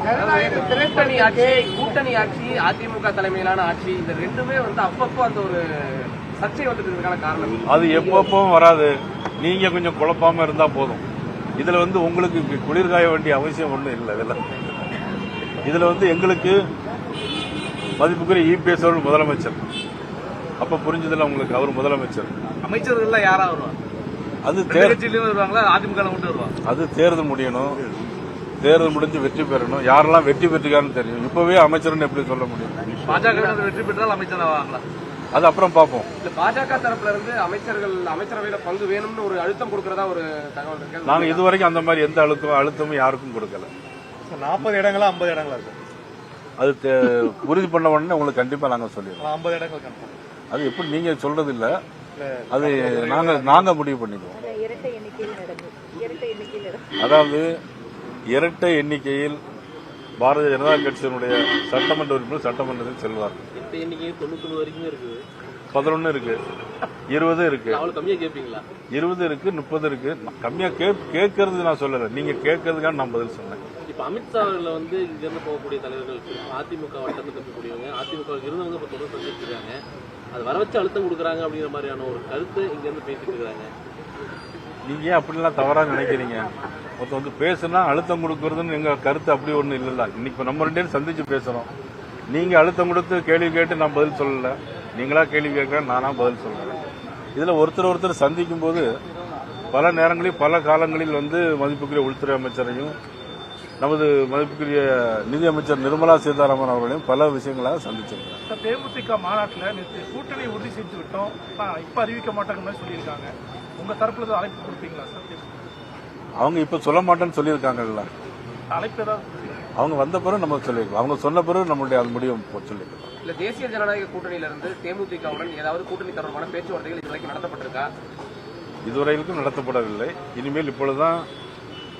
கூட்டணி ஆட்சி கூட்டணி ஆட்சி அதிமுக தலைமையிலான ஆட்சி இந்த ரெண்டுமே வந்து அப்பப்போ அந்த ஒரு சர்ச்சை வந்ததுக்கான காரணம். அது எப்பப்பவும் வராது. நீங்க கொஞ்சம் குழப்பாம இருந்தா போதும். இதுல வந்து உங்களுக்கு குளிர் காய வேண்டிய அவசியம் ஒண்ணும் இல்லை இதுல. இதுல வந்து எங்களுக்கு மதிப்புக்குரிய இபிஎஸ் அவர்கள் முதலமைச்சர். அப்ப புரிஞ்சதுல உங்களுக்கு அவர் முதலமைச்சர். அமைச்சர்கள் யாரா வருவாங்க? அது ரெண்டு தேர் கட்சியிலும் வருவாங்களா? அதிமுக அது தேர்தல் முடியணும். தேர்தல் முடிஞ்சு வெற்றி பெறணும். யாரெல்லாம் வெற்றி பெற்றுக்கான்னு தெரியும். இப்பவே அமைச்சர்னு எப்படி சொல்ல முடியும்? பாஜக வெற்றி பெற்றால் அமைச்சர் ஆவாங்களா? அது அப்புறம் பார்ப்போம். பாஜக தரப்புல இருந்து அமைச்சர்கள் அமைச்சரவையில பங்கு வேணும்னு ஒரு அழுத்தம் கொடுக்கறதா ஒரு தகவல் இருக்கு. நாங்க இதுவரைக்கும் அந்த மாதிரி எந்த அழுத்தம் அழுத்தமும் யாருக்கும் கொடுக்கல. நாற்பது இடங்களா ஐம்பது இடங்களா இருக்கும் அது தே- உறுதி பண்ண உடனே உங்களுக்கு கண்டிப்பா நாங்க சொல்லிடுவோம் ஐம்பது இடங்கள் அது எப்படி நீங்க சொல்றது இல்ல அது நாங்க நாங்க முடிவு பண்ணிக்குவோம் அதாவது இரட்டை எண்ணிக்கையில் பாரதிய ஜனதா கட்சியினுடைய சட்டமன்ற உறுப்பினர் சட்டமன்றத்தில் செல்வார். பதினொன்னு இருக்கு. இருபது இருக்கு. இருபது இருக்கு முப்பது இருக்கு. கம்மியா கேட்கறது நான் சொல்லல. நீங்க கேட்கறதுக்கான நான் பதில் சொன்னேன். இப்ப அமித்ஷா அவர்களை வந்து இங்க இருந்து போகக்கூடிய தலைவர்கள் அதிமுக வட்டத்தில் இருக்கக்கூடியவங்க அதிமுக இருந்தவங்க இப்ப தொடர்ந்து பேசிட்டு இருக்காங்க. அது வர வச்சு அழுத்தம் கொடுக்குறாங்க அப்படிங்கிற மாதிரியான ஒரு கருத்து இங்க இருந்து பேசிட்டு இருக்காங்க. நீங்க ஏன் அப்படிலாம் தவறா நினைக்கிறீங்க? ஒருத்தர் வந்து பேசுனா அழுத்தம் கொடுக்கறதுன்னு எங்க கருத்து அப்படி ஒண்ணு இல்லைல்ல. இன்னைக்கு நம்ம ரெண்டு பேரும் சந்திச்சு பேசுறோம். நீங்க அழுத்தம் கொடுத்து கேள்வி கேட்டு நான் பதில் சொல்லல. நீங்களா கேள்வி கேட்குறேன் நானா பதில் சொல்றேன் இதுல ஒருத்தர் ஒருத்தர் சந்திக்கும் போது பல நேரங்களில் பல காலங்களில் வந்து மதிப்புக்குரிய உள்துறை அமைச்சரையும் நமது மதிப்புக்குரிய நிதி அமைச்சர் நிர்மலா சீதாராமன் அவர்களையும் பல விஷயங்களாக சந்திச்சிருக்கேன் சார், தேமுதிக மாநாட்டில் நேற்று கூட்டணி உறுதி செஞ்சு விட்டோம். இப்ப அறிவிக்க மாட்டாங்க மாதிரி சொல்லியிருக்காங்க. உங்க தரப்புல அழைப்பு கொடுப்பீங்களா சார்? அவங்க இப்ப சொல்ல மாட்டேன்னு சொல்லியிருக்காங்கல்ல. அழைப்பு ஏதாவது? அவங்க வந்த பிறகு நம்ம சொல்லியிருக்கோம். அவங்க சொன்ன பிறகு நம்மளுடைய அது முடிவு சொல்லியிருக்கோம். இல்ல தேசிய ஜனநாயக கூட்டணியில இருந்து தேமுதிகவுடன் ஏதாவது கூட்டணி தொடர்பான பேச்சுவார்த்தைகள் இது வரைக்கும் நடத்தப்பட்டிருக்கா? இதுவரையிலும் நடத்தப்படவில்லை. இனிமேல் இப்பொழுதுதான்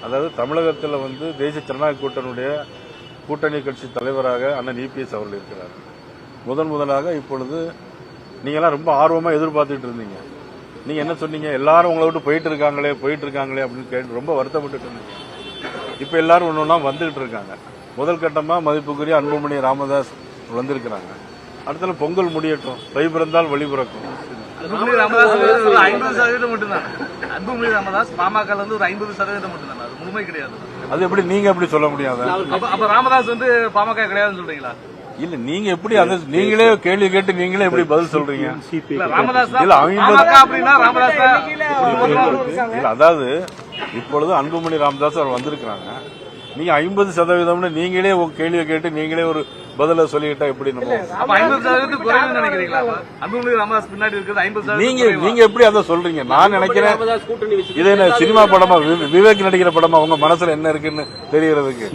அதாவது தமிழகத்தில் வந்து தேசிய ஜனநாயக கூட்டணியுடைய கூட்டணி கட்சி தலைவராக அண்ணன் இபிஎஸ் அவர்கள் இருக்கிறார். முதன் முதலாக இப்பொழுது நீங்களாம் ரொம்ப ஆர்வமாக எதிர்பார்த்துட்டு இருந்தீங்க. நீங்கள் என்ன சொன்னீங்க? எல்லாரும் உங்களை விட்டு போயிட்டு இருக்காங்களே போயிட்டு இருக்காங்களே அப்படின்னு கேட்டு ரொம்ப வருத்தப்பட்டுட்டு இருந்தீங்க. இப்போ எல்லாரும் ஒன்று ஒன்றா வந்துகிட்டு இருக்காங்க. முதல் கட்டமாக மதிப்புக்குரிய அன்புமணி ராமதாஸ் வந்திருக்கிறாங்க. அடுத்தது பொங்கல் முடியட்டும். கை பிறந்தால் வழி பிறக்கும். அன்புமணி ராமதாஸ் ஐம்பது சதவீதம் மட்டும்தான். அன்புமணி ராமதாஸ் பாமக வந்து ஒரு ஐம்பது சதவீதம் மட்டும்தான். முழுமை கிடையாது. அது எப்படி நீங்க எப்படி சொல்ல முடியாத? அப்ப ராமதாஸ் வந்து பாமக கிடையாதுன்னு சொல்றீங்களா? இல்ல நீங்க எப்படி அதை நீங்களே கேள்வி கேட்டு நீங்களே எப்படி பதில் சொல்றீங்க? இல்ல ராமதாஸ் தான் இல்ல, அவங்க இல்ல அதாவது இப்பொழுது அன்புமணி ராமதாஸ் அவர் வந்திருக்கிறாங்க. நீங்க ஐம்பது சதவீதம்னு நீங்களே ஒரு கேள்வியை கேட்டு நீங்களே ஒரு பதில சொல்லிக்கிட்டா எப்படி நீங்க? நீங்க எப்படி அதை சொல்றீங்க? நான் நினைக்கிறேன் இது என்ன சினிமா படமா? விவேக் நடிக்கிற படமா? உங்க மனசுல என்ன இருக்குன்னு தெரியறதுக்கு